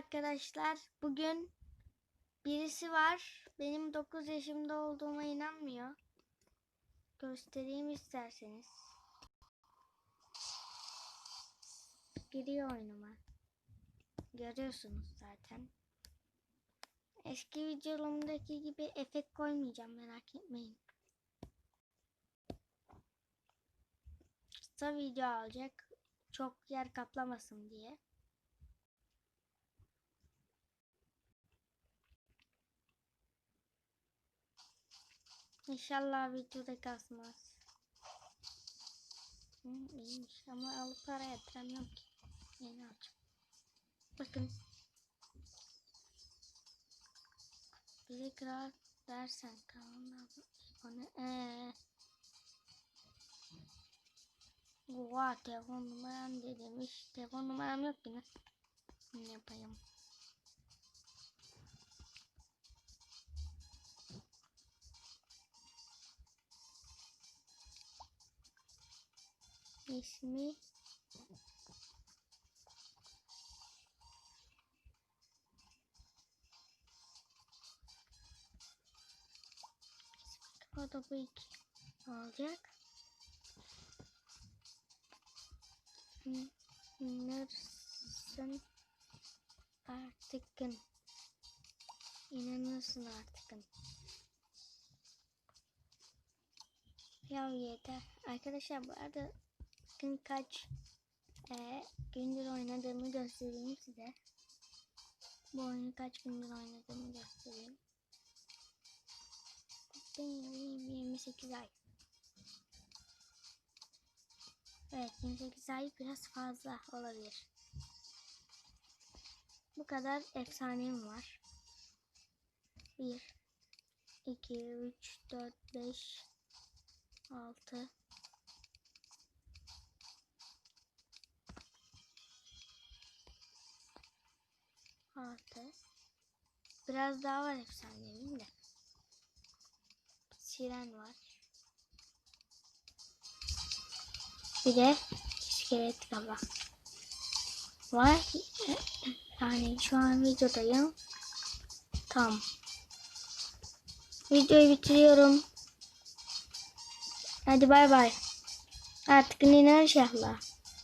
arkadaşlar. Bugün birisi var. Benim 9 yaşımda olduğuma inanmıyor. Göstereyim isterseniz. Giriyor oyunuma. Görüyorsunuz zaten. Eski videolarımdaki gibi efekt koymayacağım merak etmeyin. Kısa video alacak. Çok yer kaplamasın diye. İnşallah videoda kasmaz. Hı, iyiymiş ama alıp para yatıramıyorum ki. Yeni alacağım. Bakın. Bize kral dersen kanalına abone. Eee. Oha telefon numaram de demiş. Telefon numaram yok ki ne yapayım? İsmi O da bu iki olacak. İnanırsın artıkın. İnanırsın artıkın. Ya yeter. Arkadaşlar bu arada gün kaç e, gündür oynadığımı göstereyim size. Bu oyunu kaç gündür oynadığımı göstereyim. Benim 28 ay. Evet 28 ay biraz fazla olabilir. Bu kadar efsanem var. 1 2 3 4 5 6 6 Biraz daha var efsanemin de. Siren var. Bir de iskelet baba var. Yani şu an videodayım. Tam. Videoyu bitiriyorum. Hadi bay bay. Artık iner inşallah.